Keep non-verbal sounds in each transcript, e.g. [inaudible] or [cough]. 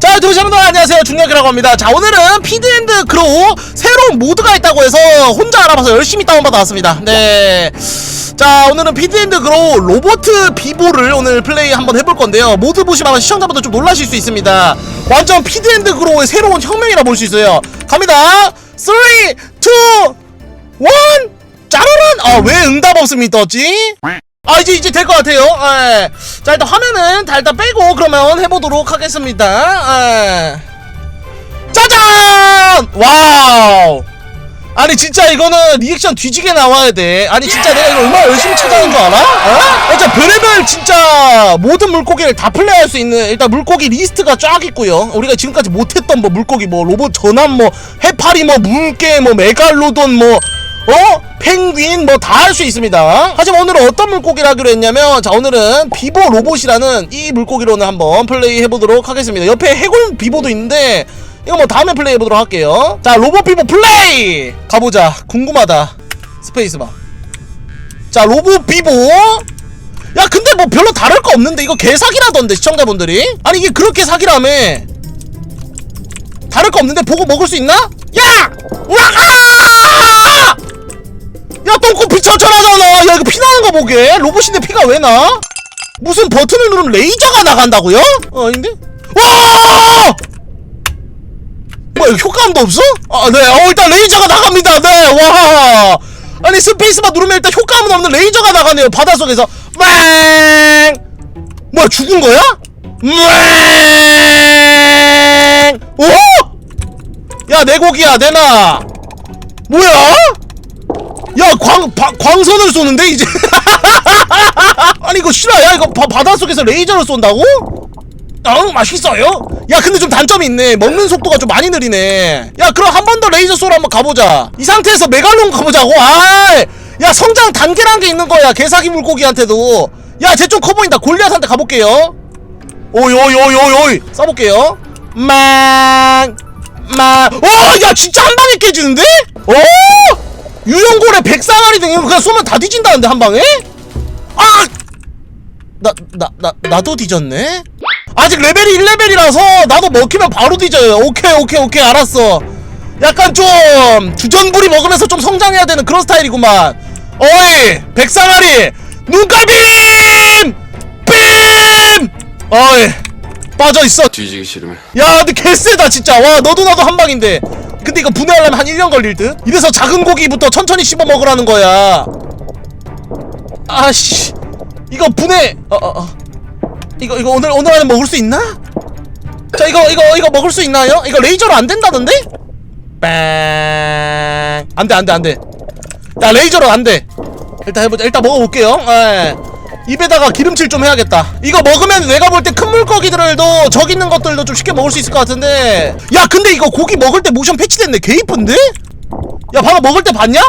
자, 도시분들 안녕하세요. 중력이라고 합니다. 자, 오늘은 피드앤드 그로우 새로운 모드가 있다고 해서 혼자 알아봐서 열심히 다운받아 왔습니다. 네. 자, 오늘은 피드앤드 그로우 로보트 비보를 오늘 플레이 한번 해볼 건데요. 모드 보시면 시청자분들 좀 놀라실 수 있습니다. 완전 피드앤드 그로우의 새로운 혁명이라 볼 수 있어요. 갑니다. 3, 2, 1, 짜르란! 아, 왜 응답 없음이 떴지? 아 이제 이제 될 것 같아요. 예. 자 일단 화면은 다 일단 빼고 그러면 해보도록 하겠습니다. 예. 짜잔! 와우. 아니 진짜 이거는 리액션 뒤지게 나와야 돼. 아니 진짜 내가 이거 얼마나 열심히 찾아낸 줄 알아? 어? 일단 별의별 진짜 모든 물고기를 다 플레이할 수 있는 일단 물고기 리스트가 쫙 있고요. 우리가 지금까지 못했던 뭐 물고기 뭐 로봇 전함 뭐 해파리 뭐 물개 뭐 메갈로돈 뭐 어? 펭귄 뭐 다 할 수 있습니다. 하지만 오늘은 어떤 물고기를 하기로 했냐면 자 오늘은 비보 로봇이라는 이 물고기로는 한번 플레이 해보도록 하겠습니다. 옆에 해골 비보도 있는데 이거 뭐 다음에 플레이 해보도록 할게요. 자 로봇 비보 플레이 가보자. 궁금하다. 스페이스바. 자 로봇 비보. 야 근데 뭐 별로 다를 거 없는데 이거 개사기라던데 시청자분들이 아니 이게 그렇게 사기라며 다를 거 없는데 보고 먹을 수 있나? 야! 우와! 야 똥꼬 비쳐쳐라잖아 야 이거 피 나는 거 보게 로봇인데 피가 왜 나? 무슨 버튼을 누르면 레이저가 나간다고요? 어 아닌데? 와! 뭐 이거 효과음도 없어? 아네어 일단 레이저가 나갑니다 네와 아니 스페이스바 누르면 일단 효과음은 없는 레이저가 나가네요 바닷속에서 맹 뭐야 죽은 거야? 맹 오! 야 내 고기야 내놔 뭐야? 야, 광, 바, 광선을 쏘는데, 이제? [laughs] 아니, 이거 싫어. 야, 이거 바, 바닷속에서 레이저를 쏜다고? 어, 맛있어요? 야, 근데 좀 단점이 있네. 먹는 속도가 좀 많이 느리네. 야, 그럼 한 번 더 레이저 쏘러 한번 가보자. 이 상태에서 메갈론 가보자고. 아 야, 성장 단계란 게 있는 거야. 개사기 물고기한테도. 야, 쟤 좀 커 보인다. 골리앗한테 가볼게요. 오요요요요이 써볼게요. 망, 망. 와, 야, 진짜 한 방에 깨지는데? 오! 유영골에 백상아리 등 이거 그냥 쏘면 다 뒤진다는데 한 방에? 아! 나, 나, 나, 나도 뒤졌네? 아직 레벨이 1레벨이라서 나도 먹히면 바로 뒤져요. 오케이, 오케이, 오케이, 알았어. 약간 좀 주전부리 먹으면서 좀 성장해야 되는 그런 스타일이구만. 어이, 백상아리, 눈깔빔! 빔! 어이, 빠져있어. 뒤지기 싫으면 야 근데 개쎄다 진짜 와 너도 나도 한 방인데 근데 이거 분해하려면 한 1년 걸릴 듯? 이래서 작은 고기부터 천천히 씹어 먹으라는 거야. 아씨. 이거 분해. 어어 어, 이거 이거 오늘 오늘 안에 먹을 수 있나? 자 이거 이거 이거 먹을 수 있나요? 이거 레이저로 안 된다던데? 뺑 안돼 안돼 안돼. 야 레이저로 안돼. 일단 해보자. 일단 먹어볼게요. 예. 입에다가 기름칠 좀 해야겠다. 이거 먹으면 내가 볼 때 큰 물고기들도 저기 있는 것들도 좀 쉽게 먹을 수 있을 것 같은데. 야 근데 이거 고기 먹을 때 모션 패치됐네. 개 이쁜데? 야 방금 먹을 때 봤냐?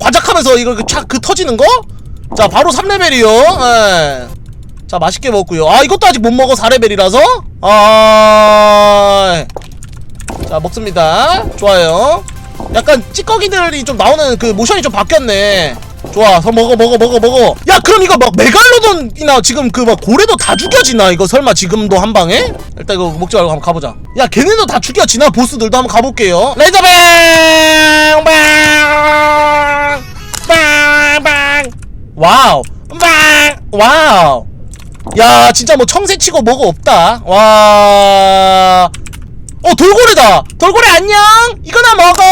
바작하면서 이거 그, 착, 그 터지는 거? 자 바로 3레벨이요. 예. 자 맛있게 먹고요. 아 이것도 아직 못 먹어 4레벨이라서? 아... 자 먹습니다. 좋아요. 약간 찌꺼기들이 좀 나오는 그 모션이 좀 바뀌었네 좋아 더 먹어 먹어 먹어 먹어. 야 그럼 이거 막 메갈로돈이나 지금 그 막 고래도 다 죽여지나? 이거 설마 지금도 한 방에? 일단 이거 먹지 말고 한번 가보자. 야 걔네도 다 죽여지나? 보스들도 한번 가볼게요. 레이저뱅! 빵 빵 빵 와우. 빵 와우. 야 진짜 뭐 청새치고 뭐가 없다. 와. 어 돌고래다. 돌고래 안녕. 이거나 먹어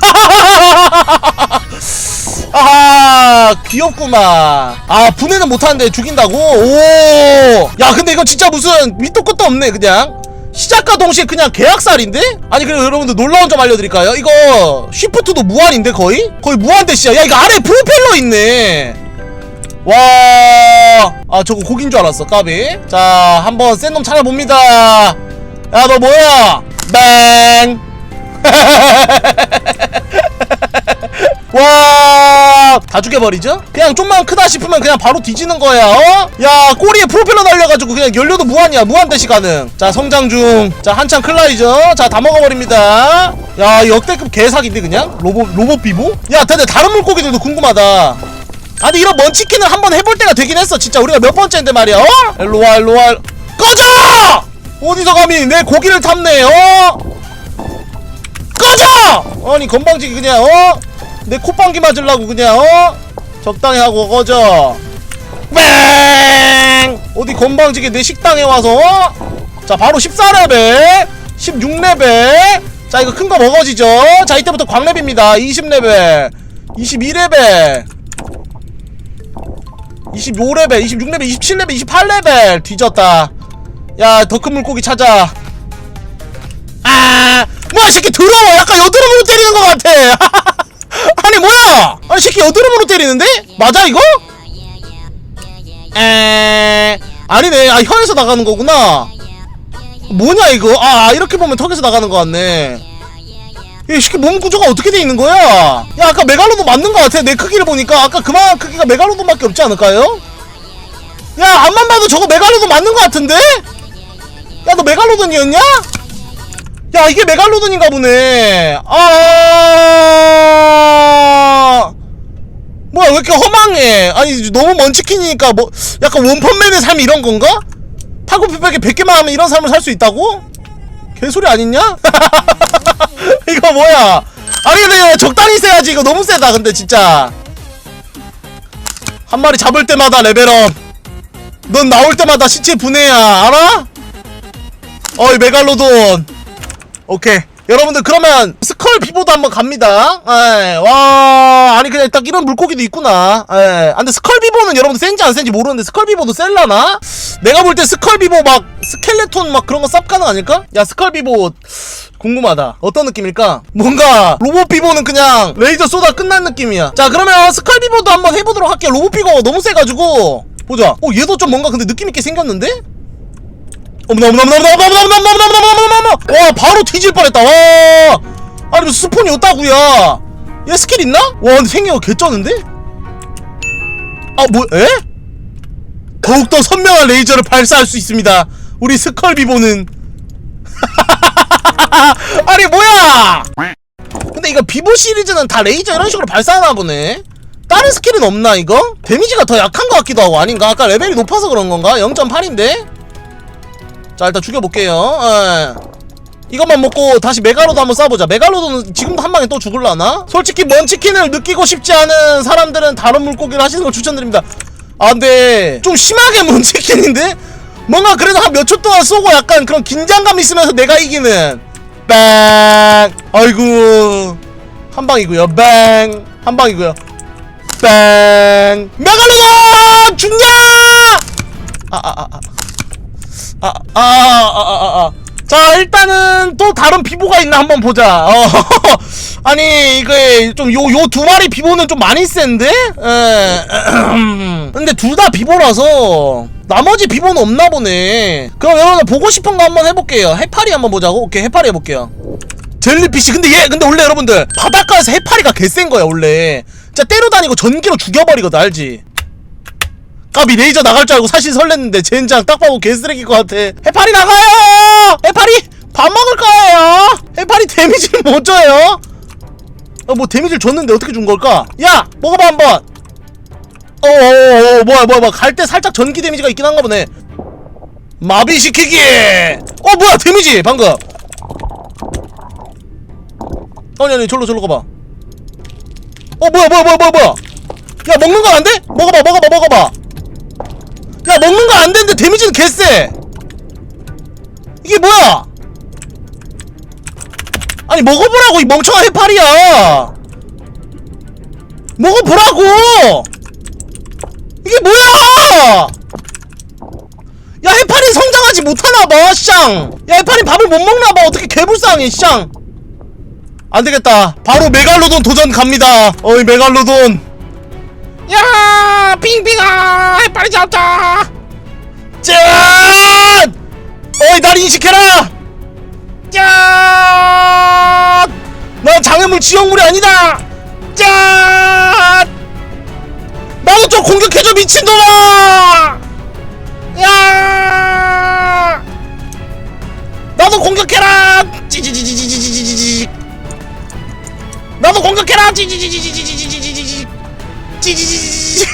[laughs] 아하 귀엽구만 아 분해는 못하는데 죽인다고 오야 근데 이거 진짜 무슨 밑도 끝도 없네 그냥 시작과 동시에 그냥 계약살인데? 아니 그리고 여러분들 놀라운 점 알려드릴까요? 이거 쉬프트도 무한인데 거의? 거의 무한 대시야 야 이거 아래 프로펠러 있네 와, 아 저거 고긴 줄 알았어, 까비. 자, 한번 센 놈 찾아봅니다. 야, 너 뭐야? 뱅. [laughs] 와, 다 죽여버리죠? 그냥 좀만 크다 싶으면 그냥 바로 뒤지는 거야, 어? 야, 꼬리에 프로펠러 달려가지고 그냥 연료도 무한이야, 무한 대시 가능. 자, 성장 중. 자, 한창 클라이죠? 자, 다 먹어버립니다. 야, 역대급 개사기인데, 그냥? 로봇, 로봇 비보? 야, 근데 다른 물고기들도 궁금하다. 아니 이런 먼치킨을 한번 해볼 때가 되긴 했어 진짜 우리가 몇 번째인데 말이야 어? 일로와 일로와 꺼져! 어디서 감히 내 고기를 탐내 어? 꺼져! 아니 건방지게 그냥 어? 내 콧방귀 맞으려고 그냥 어? 적당히 하고 꺼져. 뺑! 어디 건방지게 내 식당에 와서 어? 자 바로 14레벨 16레벨. 자 이거 큰 거 먹어지죠? 자 이때부터 광랩입니다. 20레벨 22레벨 25레벨 26레벨 27레벨 28레벨. 뒤졌다. 야 더 큰 물고기 찾아. 아 뭐야 새끼 더러워. 약간 여드름으로 때리는 것 같아 [laughs] 아니 뭐야? 아니 새끼 여드름으로 때리는데? 맞아 이거? 에 아니네. 아 혀에서 나가는 거구나. 뭐냐 이거? 아 이렇게 보면 턱에서 나가는 거 같네. 이 새끼 몸 구조가 어떻게 돼 있는 거야? 야 아까 메갈로돈 맞는 거 같아. 내 크기를 보니까. 아까 그만 크기가 메갈로돈밖에 없지 않을까요? 야 앞만 봐도 저거 메갈로돈 맞는 거 같은데? 야 너 메갈로돈이었냐? 야 이게 메갈로돈인가 보네. 아 뭐야 왜 이렇게 허망해? 아니 너무 먼 치킨이니까 뭐 약간 원펀맨의 삶이 이런 건가? 팔굽혀펴기 100개만 하면 이런 삶을 살 수 있다고? 개소리 아니냐? [laughs] 이거 뭐야? 아니 근데 적당히 세야지. 이거 너무 세다 근데 진짜. 한 마리 잡을 때마다 레벨업. 넌 나올 때마다 시체 분해야 알아? 어이 메갈로돈. 오케이. 여러분들 그러면 스컬 비보도 한번 갑니다. 에, 와 아니 그냥 딱 이런 물고기도 있구나 에, 아, 근데 스컬 비보는 여러분들 센지 안 센지 모르는데 스컬 비보도 셀라나? 내가 볼 때 스컬 비보 막 스켈레톤 막 그런 거 쌉 가능 아닐까? 야 스컬 비보 궁금하다 어떤 느낌일까? 뭔가 로봇 비보는 그냥 레이저 쏘다 끝난 느낌이야 자 그러면 스컬 비보도 한번 해보도록 할게요 로봇 비보가 너무 세가지고 보자 어 얘도 좀 뭔가 근데 느낌있게 생겼는데? 어머나 어머나 어머나 어머나 어머나 어머나 어머나 어머나 어머나어머나 와 바로 뒤질 뻔했다 와 아니 뭐 스폰이 없다구야 얘 스킬 있나? 와 근데 거 개쩌는데? 아 뭐 에? 더욱더 선명한 레이저를 발사할 수 있습니다 우리 스컬 비보는 [laughs] 아니 뭐야 근데 이거 비보 시리즈는 다 레이저 이런 식으로 발사하나 보네 다른 스킬은 없나 이거? 데미지가 더 약한 것 같기도 하고 아닌가? 아까 레벨이 높아서 그런 건가? 0.8인데? 자 일단 죽여볼게요 예. 이것만 먹고 다시 메갈로도 한번 쏴보자. 메갈로도는 지금도 한 방에 또 죽을라나? 솔직히 먼치킨을 느끼고 싶지 않은 사람들은 다른 물고기를 하시는 걸 추천드립니다. 아 근데 좀 심하게 먼치킨인데? 뭔가 그래도 한 몇 초 동안 쏘고 약간 그런 긴장감 있으면서 내가 이기는. 뺑! 아이고. 한 방이고요. 뺑한 방이고요. 뺑! 메갈로돈 죽냐? 아아아아. 아, 아, 아, 아, 아, 아. 자, 일단은 또 다른 비보가 있나 한번 보자. 어, [laughs] 아니, 이게 좀 요, 요 두 마리 비보는 좀 많이 센데? 에, [clears throat] 근데 둘 다 비보라서 나머지 비보는 없나 보네. 그럼 여러분들 보고 싶은 거 한번 해볼게요. 해파리 한번 보자고? 오케이, 해파리 해볼게요. 젤리피쉬. 근데 얘, 근데 원래 여러분들 바닷가에서 해파리가 개센 거야, 원래. 진짜 때려다니고 전기로 죽여버리거든, 알지? 까비 레이저 나갈 줄 알고 사실 설렜는데 젠장 딱 봐도 개쓰레기일 것 같아. 해파리 나가요! 해파리? 밥 먹을 거예요! 해파리 데미지를 못 줘요? 어, 뭐 데미지를 줬는데 어떻게 준 걸까? 야! 먹어봐 한번! 어어어 뭐야 뭐야 뭐야. 갈 때 살짝 전기 데미지가 있긴 한가 보네. 마비시키기 어 뭐야 데미지! 방금! 아니 아니 절로 절로 가봐. 어 뭐야 뭐야 뭐야 뭐야 뭐야. 야 먹는 건 안 돼? 먹어봐 먹어봐 먹어봐 야 먹는 거 안 되는데 데미지는 개쎄 이게 뭐야? 아니 먹어보라고 이 멍청한 해파리야. 먹어보라고! 이게 뭐야? 야 해파리 성장하지 못하나봐 쌍야 해파리 밥을 못 먹나봐. 어떻게 개불쌍해 쌍 안되겠다. 바로 메갈로돈 도전 갑니다. 어이 메갈로돈 야 빙빙아 해파리 잡자. 짠! 어이 날 인식해라! 짠난 장애물 지역물이 아니다! 짠! 나도 좀 공격해줘 미친놈아! 야! 나도 공격해라! 찌지지지지지지지지 나도 공격해라! 찌지지지지지지지지지 찌지지지지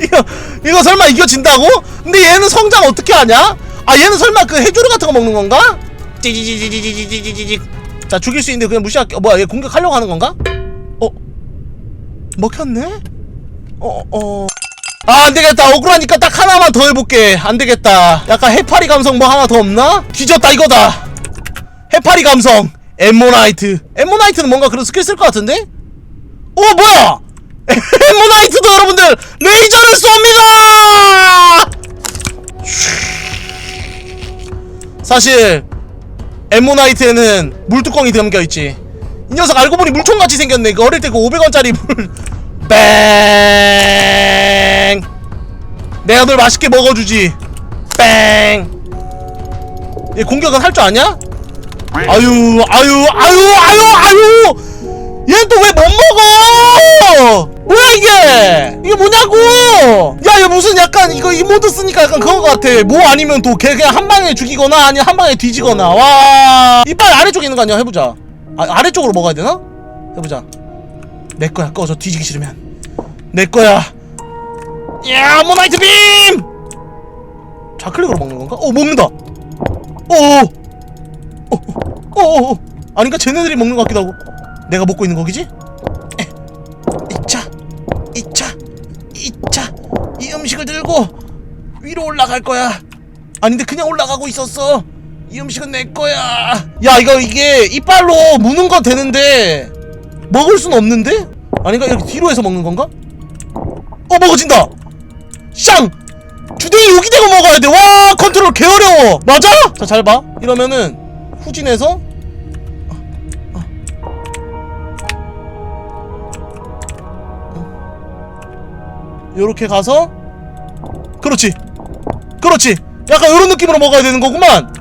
[laughs] 이거 이거 설마 이겨진다고? 근데 얘는 성장 어떻게 하냐? 아 얘는 설마 그 해조류 같은 거 먹는 건가? 찌지지지지지지지지 자 죽일 수 있는데 그냥 무시할게 어, 뭐야 얘 공격하려고 하는 건가? 어? 먹혔네? 어어 아 안되겠다 억울하니까 딱 하나만 더 해볼게 안되겠다 약간 해파리 감성 뭐 하나 더 없나? 뒤졌다 이거다 해파리 감성 엠모나이트 엠모나이트는 뭔가 그런 스킬 쓸 것 같은데? 어 뭐야? [laughs] 엠모나이트도 여러분들 레이저를 쏩니다! 사실 엠모나이트에는 물뚜껑이 담겨있지. 이 녀석 알고 보니 물총같이 생겼네. 그 어릴 때 그 500원짜리 물. 뺑! 내가 널 맛있게 먹어주지. 뺑! 얘 공격은 할 줄 아냐? 아유 아유 아유 아유 아유 얘는 또 왜 못 먹어? 뭐야 이게? 이게 뭐냐고? 야얘 무슨 약간 이거 이 모드 쓰니까 약간 그거 같아. 뭐 아니면 또 걔 그냥 한 방에 죽이거나 아니면 한 방에 뒤지거나. 와. 이빨 아래쪽에 있는 거 아니야? 해보자. 아, 아래쪽으로 먹어야 되나? 해보자. 내 거야. 꺼져. 뒤지기 싫으면. 내 거야. 야 모나이트 빔! 좌클릭으로 먹는 건가? 어 먹는다. 어어 어어 아닌가? 쟤네들이 먹는 것 같기도 하고 내가 먹고 있는 거기지? 에, 이차 이차 이차. 이 음식을 들고 위로 올라갈 거야. 아닌데 그냥 올라가고 있었어. 이 음식은 내 거야. 야 이거 이게 이빨로 무는 거 되는데 먹을 순 없는데? 아닌가 이렇게 뒤로 해서 먹는 건가? 어 먹어진다. 샹! 주댕이 여기 대고 먹어야 돼 와 컨트롤 개 어려워. 맞아? 자 잘 봐. 이러면은 후진해서 요렇게 가서 그렇지 그렇지 약간 요런 느낌으로 먹어야 되는 거구만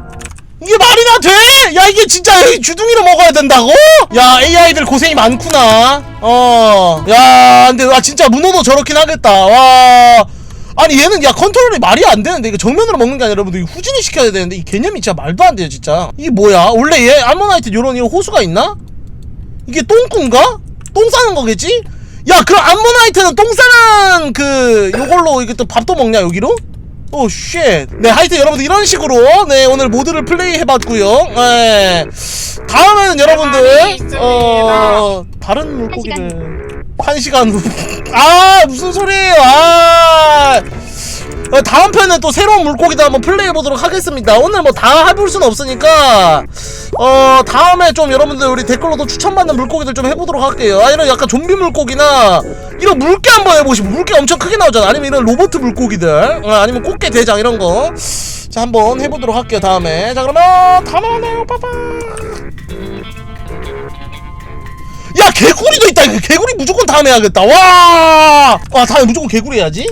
이게 말이나 돼? 야 이게 진짜 주둥이로 먹어야 된다고? 야 AI들 고생이 많구나 어야 근데 와 진짜 문어도 저렇긴 하겠다 와 아니 얘는 야 컨트롤이 말이 안 되는데 이거 정면으로 먹는 게 아니라 여러분들 이거 후진을 시켜야 되는데 이 개념이 진짜 말도 안 돼요 진짜 이게 뭐야 원래 얘 알모나이트 요런 이런 호수가 있나? 이게 똥꾼가? 똥 싸는 거겠지? 야 그럼 암모나이트는 똥 싸는 그 요걸로 이게 또 밥도 먹냐 여기로? 오 쉣. 네 하여튼 여러분들 이런 식으로 네 오늘 모드를 플레이 해봤고요 네 다음에는 여러분들 어 다른 물고기를 한 시간 후. [laughs] 아 무슨 소리예요 아 어, 다음 편은 또 새로운 물고기도 한번 플레이해 보도록 하겠습니다. 오늘 뭐 다 해볼 수는 없으니까 어 다음에 좀 여러분들 우리 댓글로도 추천받는 물고기들 좀 해보도록 할게요. 아 이런 약간 좀비 물고기나 이런 물개 한번 해보시고 물개 엄청 크게 나오잖아. 아니면 이런 로버트 물고기들 어, 아니면 꽃게 대장 이런 거. 자 한번 해보도록 할게요 다음에. 자 그러면 다음에 만나요. 빠빠. 야 개구리도 있다. 개구리 무조건 다음에 해야겠다. 와. 아 다음에 무조건 개구리 해야지.